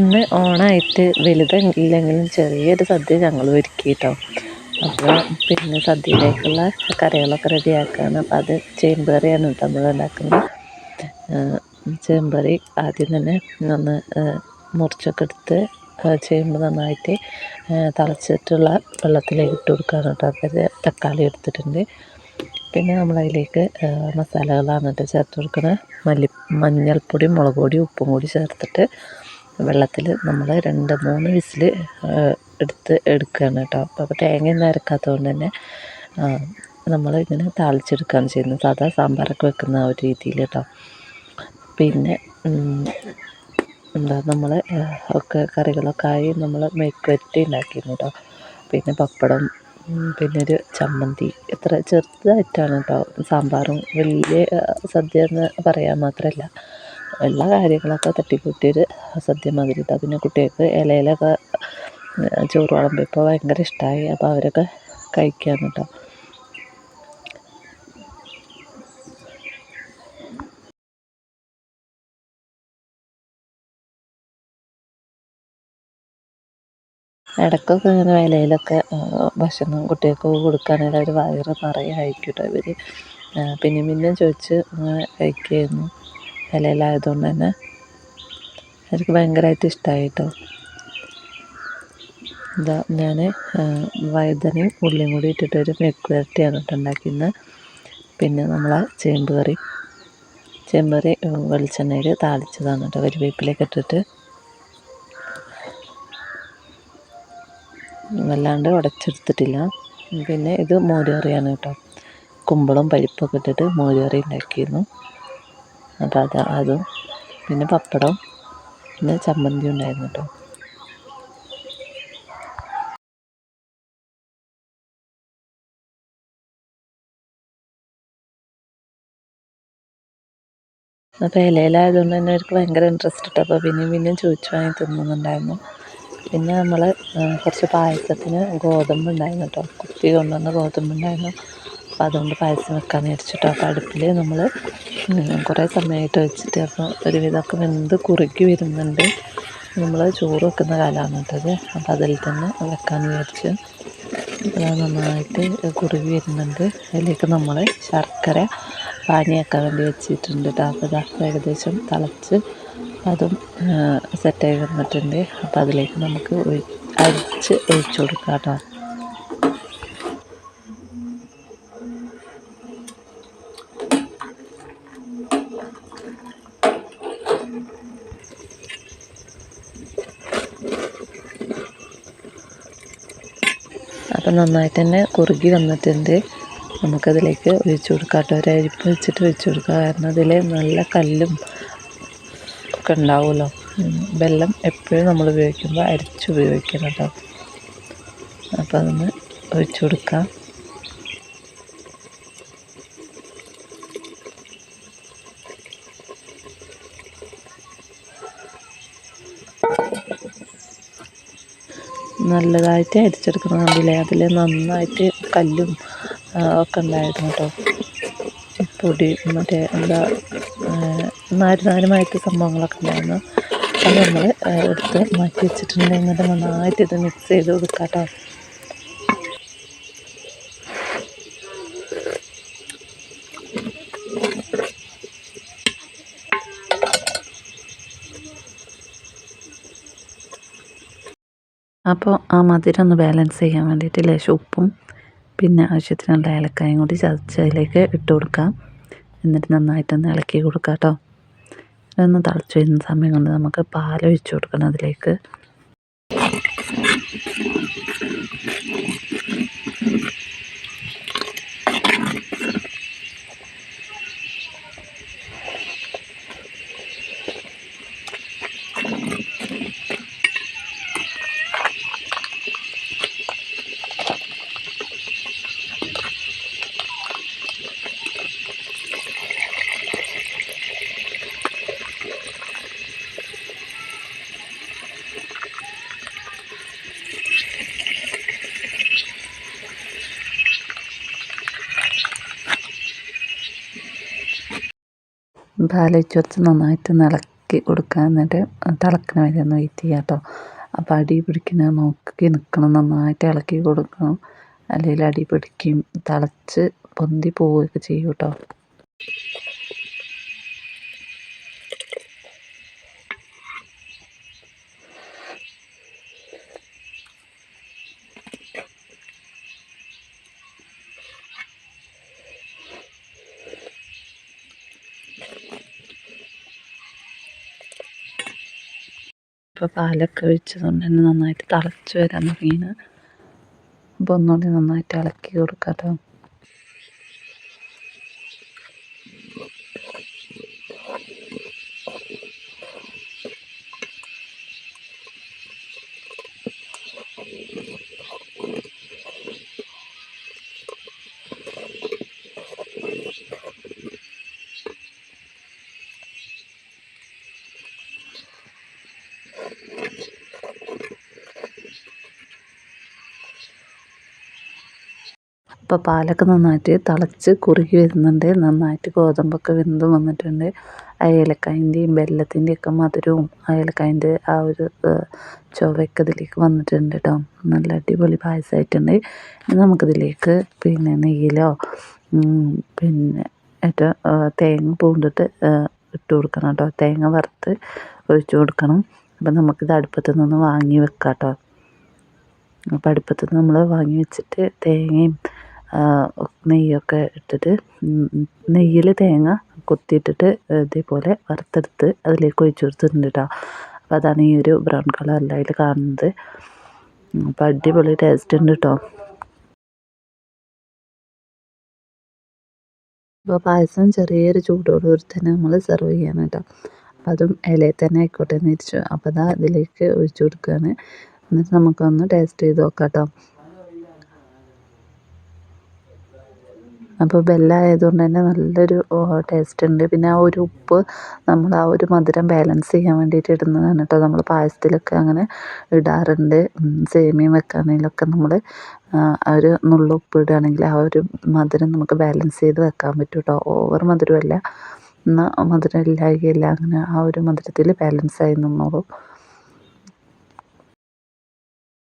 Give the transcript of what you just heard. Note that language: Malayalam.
ഇന്ന് ഓണായിട്ട് വലുതല്ലെങ്കിലും ചെറിയൊരു സദ്യ ഞങ്ങൾ ഒരുക്കി കേട്ടോ അപ്പോൾ പിന്നെ സദ്യയിലേക്കുള്ള കറികളൊക്കെ റെഡിയാക്കുകയാണ് അപ്പോൾ അത് ചേമ്പ് കറിയാണ് കേട്ടോ നമ്മൾ ഉണ്ടാക്കുന്നത്. ചേമ്പ് കറി ആദ്യം തന്നെ ഒന്ന് മുറിച്ചൊക്കെ എടുത്ത് ചേമ്പ് നന്നായിട്ട് തളച്ചിട്ടുള്ള വെള്ളത്തിലേക്ക് ഇട്ട് കൊടുക്കുകയാണ് കേട്ടോ. അപ്പോൾ തക്കാളി എടുത്തിട്ടുണ്ട്. പിന്നെ നമ്മളതിലേക്ക് മസാലകളാണ് കേട്ടോ ചേർത്ത് കൊടുക്കുന്നത് മല്ലി മഞ്ഞൾപ്പൊടി മുളക് പൊടി ഉപ്പും കൂടി ചേർത്തിട്ട് വെള്ളത്തിൽ നമ്മൾ രണ്ട് മൂന്ന് വിസിൽ എടുത്ത് എടുക്കുകയാണ് കേട്ടോ. അപ്പോൾ തേങ്ങയൊന്നും അരക്കാത്തത് കൊണ്ട് തന്നെ നമ്മൾ ഇങ്ങനെ താളിച്ചെടുക്കുകയാണ് ചെയ്യുന്നത്. സാധാ സാമ്പാറൊക്കെ വെക്കുന്ന ആ ഒരു രീതിയിൽ കേട്ടോ. പിന്നെ എന്താ നമ്മൾ ഒക്കെ കറികളൊക്കെ ആയി നമ്മൾ മെഴുക്കുവരട്ടി ഉണ്ടാക്കിയിരുന്നു കേട്ടോ. പിന്നെ പപ്പടം പിന്നെ ഒരു ചമ്മന്തി. എത്ര ചെറുതായിട്ടാണ് കേട്ടോ സാമ്പാറും. വലിയ സദ്യ എന്ന് പറയാൻ മാത്രമല്ല എല്ലാ കാര്യങ്ങളൊക്കെ തട്ടിക്കൂട്ടിയൊരു സദ്യ മാതിരി കേട്ടോ പിന്നെ കുട്ടികൾക്ക് ഇലയിലൊക്കെ ചോറ് വിളമ്പിയപ്പോൾ ഭയങ്കര ഇഷ്ടമായി അപ്പോൾ അവരൊക്കെ കഴിക്കുകയാണ് കേട്ടോ. ഇടയ്ക്കൊക്കെ ഇങ്ങനെ വിലയിലൊക്കെ ഭക്ഷണം കുട്ടികൾക്ക് കൊടുക്കുകയാണെങ്കിൽ അവർ വയറ് നിറയെ കഴിക്കും കേട്ടോ ഇവർ പിന്നെയും പിന്നെയും ചോദിച്ച് കഴിക്കുമായിരുന്നു ഇലയിലായതുകൊണ്ട് തന്നെ എനിക്ക് ഭയങ്കരമായിട്ട് ഇഷ്ടമായി കേട്ടോ ഇതാ ഞാൻ വഴുതനയും ഉള്ളിയും കൂടി ഇട്ടിട്ടൊരു മെഴുക്ക് വരട്ടിയാണ് കേട്ടോ പിന്നെ നമ്മൾ ചേമ്പ് കറി ചേമ്പ് കറി വെളിച്ചെണ്ണയിൽ താളിച്ചതാണ് കേട്ടോ കരിവേപ്പിലേക്ക് ഇട്ടിട്ട്. വല്ലാണ്ട് ഉടച്ചെടുത്തിട്ടില്ല. പിന്നെ ഇത് മോരുകറിയാണ് കേട്ടോ. കുമ്പളം പരിപ്പൊക്കെ ഇട്ടിട്ട് മോരുകറി ഉണ്ടാക്കിയിരുന്നു. അപ്പോൾ അത് അതും പിന്നെ പപ്പടം പിന്നെ ചമ്മന്തി ഉണ്ടായിരുന്നു കേട്ടോ. അപ്പോൾ ഇലയിലായതുകൊണ്ട് തന്നെ അവർക്ക് ഭയങ്കര ഇൻട്രസ്റ്റ് ഇട്ട്. അപ്പോൾ പിന്നെയും പിന്നെയും ചോദിച്ചു വാങ്ങി തിന്നുന്നുണ്ടായിരുന്നു. പിന്നെ നമ്മൾ കുറച്ച് പായസത്തിന് ഗോതമ്പ് ഉണ്ടായിരുന്നു കേട്ടോ. കുത്തി കൊണ്ടുവന്ന ഗോതമ്പ് ഉണ്ടായിരുന്നു. അപ്പോൾ അതുകൊണ്ട് പായസം വെക്കാൻ വിചാരിച്ചിട്ടോ. അപ്പോൾ അടുപ്പിൽ നമ്മൾ കുറേ സമയമായിട്ട് വെച്ചിട്ട് അപ്പോൾ ഒരുവിധമൊക്കെ വെന്ത് കുറുക്കി വരുന്നുണ്ട്. നമ്മൾ ചോറ് വെക്കുന്ന കാലമാണ് കേട്ടത് അപ്പോൾ അതിൽ തന്നെ വെക്കാമെന്ന് വിചാരിച്ചു നന്നായിട്ട് കുറുകി വരുന്നുണ്ട്. അതിലേക്ക് നമ്മൾ ശർക്കര പാനിയാക്കാൻ വേണ്ടി വെച്ചിട്ടുണ്ട് അപ്പോൾ അത് ഏകദേശം തിളച്ച് അതും സെറ്റായി വന്നിട്ടുണ്ട്. അപ്പോൾ അതിലേക്ക് നമുക്ക് അരിച്ച് ഒഴിച്ചു കൊടുക്കാം കേട്ടോ അപ്പം നന്നായിട്ട് തന്നെ കുറുകി വന്നിട്ടുണ്ട്. നമുക്കതിലേക്ക് ഒഴിച്ചു കൊടുക്കാം കേട്ടോ. ഒരു അരിപ്പ് വെച്ചിട്ട് ഒഴിച്ചു കൊടുക്കുക കാരണം അതിൽ നല്ല കല്ലും ഒക്കെ ഉണ്ടാവുമല്ലോ. വെള്ളം എപ്പോഴും നമ്മൾ ഉപയോഗിക്കുമ്പോൾ അരിച്ച് ഉപയോഗിക്കണം കേട്ടോ. അപ്പോൾ അതൊന്ന് ഒഴിച്ചു കൊടുക്കാം. നല്ലതായിട്ട് അരിച്ചെടുക്കണം കണ്ടില്ലേ? അതിൽ നന്നായിട്ട് കല്ലും ഒക്കെ ഉണ്ടായിരുന്നു കേട്ടോ. പൊടി മറ്റേ എന്താ നാര് നാരുമായിട്ട് സംഭവങ്ങളൊക്കെ ഉണ്ടായിരുന്നു. അത് നമ്മൾ എടുത്ത് മാറ്റി വെച്ചിട്ടുണ്ടെങ്കിൽ നന്നായിട്ട് ഇത് മിക്സ് ചെയ്ത് കൊടുക്കാം കേട്ടോ അപ്പോൾ ആ മധുരം ഒന്ന് ബാലൻസ് ചെയ്യാൻ വേണ്ടിയിട്ട് ലേശം ഉപ്പും പിന്നെ ആവശ്യത്തിനുള്ള ഏലക്കായും കൂടി ചതച്ചതിലേക്ക് ഇട്ട് കൊടുക്കാം. എന്നിട്ട് നന്നായിട്ടൊന്ന് ഇളക്കി കൊടുക്കാം കേട്ടോ. ഇതൊന്ന് തിളച്ച് വരുന്ന സമയം കൊണ്ട് നമുക്ക് പാലൊഴിച്ച് കൊടുക്കണം അതിലേക്ക്. പാലൊഴിച്ച് കുറച്ച് നന്നായിട്ട് ഇളക്കി കൊടുക്കാൻ എന്നിട്ട് തിളക്കണ വരെ ഒന്ന് വെയിറ്റ് ചെയ്യുക കേട്ടോ അപ്പോൾ അടി പിടിക്കുന്ന നോക്കി നിൽക്കണം നന്നായിട്ട് ഇളക്കി കൊടുക്കണം. അല്ലെങ്കിൽ അടി പിടിക്കും തിളച്ച് പൊന്തി പോവുകയൊക്കെ ചെയ്യും കേട്ടോ ഇപ്പോൾ പാലൊക്കെ ഒഴിച്ചതുകൊണ്ട് തന്നെ നന്നായിട്ട് തിളച്ച് വരാൻ തുടങ്ങിയാണ് അപ്പോൾ ഒന്നുകൂടി നന്നായിട്ട് ഇളക്കി കൊടുക്കാം കേട്ടോ ഇപ്പോൾ പാലൊക്കെ നന്നായിട്ട് തിളച്ച് കുറുകി വരുന്നുണ്ട്. നന്നായിട്ട് ഗോതമ്പൊക്കെ വെന്തും വന്നിട്ടുണ്ട്. ആ ഏലക്കായന്റെയും വെല്ലത്തിന്റെയും ഒക്കെ മധുരവും ആ ഏലക്കായന്റെ ആ ഒരു ചുവയൊക്കെ ഇതിലേക്ക് വന്നിട്ടുണ്ട് കേട്ടോ. നല്ല അടിപൊളി പായസമായിട്ടുണ്ട്. ഇനി നമുക്കിതിലേക്ക് പിന്നെ നെയ്യിലോ പിന്നെ ഏറ്റവും തേങ്ങ പൂണ്ടിട്ട് ഇട്ട് കൊടുക്കണം കേട്ടോ. തേങ്ങ വറുത്ത് ഒഴിച്ചു കൊടുക്കണം. അപ്പം നമുക്കിത് അടുപ്പത്ത് നിന്ന് വാങ്ങി വെക്കാം കേട്ടോ. അപ്പം അടുപ്പത്ത് നമ്മൾ വാങ്ങി വെച്ചിട്ട് തേങ്ങയും നെയ്യൊക്കെ ഇട്ടിട്ട് നെയ്യിൽ തേങ്ങ കൊത്തിയിട്ടിട്ട് ഇതേപോലെ വറുത്തെടുത്ത് അതിലേക്ക് ഒഴിച്ചു കൊടുത്തിട്ടുണ്ട് കേട്ടോ അപ്പോൾ അതാണ് ഈ ഒരു ബ്രൗൺ കളറിൽ അതിൽ കാണുന്നത്. അപ്പോൾ അടിപൊളി ടേസ്റ്റ് ഉണ്ട് കേട്ടോ അപ്പോൾ പായസം ചെറിയൊരു ചൂടോടുകൂടി തന്നെ നമ്മൾ സെർവ് ചെയ്യണം കേട്ടോ അപ്പം അതും ഇലയിൽ തന്നെ ആയിക്കോട്ടെ എന്ന് ഇരിച്ചു അപ്പോൾ അതാ അതിലേക്ക് ഒഴിച്ചു കൊടുക്കുകയാണ് എന്നിട്ട് നമുക്കൊന്ന് ടേസ്റ്റ് ചെയ്ത് നോക്കാം കേട്ടോ അപ്പോൾ ബെല്ല ആയതുകൊണ്ട് തന്നെ നല്ലൊരു ടേസ്റ്റ് ഉണ്ട്. പിന്നെ ആ ഒരു ഉപ്പ് നമ്മൾ ആ ഒരു മധുരം ബാലൻസ് ചെയ്യാൻ വേണ്ടിയിട്ട് ഇടുന്നതാണ് കേട്ടോ നമ്മൾ പായസത്തിലൊക്കെ അങ്ങനെ ഇടാറുണ്ട്. സേമിയം വെക്കാണെങ്കിലൊക്കെ നമ്മൾ ആ ഒരു നുള്ളു ഉപ്പ് ഇടുകയാണെങ്കിൽ ആ ഒരു മധുരം നമുക്ക് ബാലൻസ് ചെയ്ത് വെക്കാൻ പറ്റും കേട്ടോ ഓവർ മധുരമല്ല എന്നാൽ മധുരം ഇല്ലായ്കയില്ല അങ്ങനെ ആ ഒരു മധുരത്തിൽ ബാലൻസ് ആയി നിന്നോളും.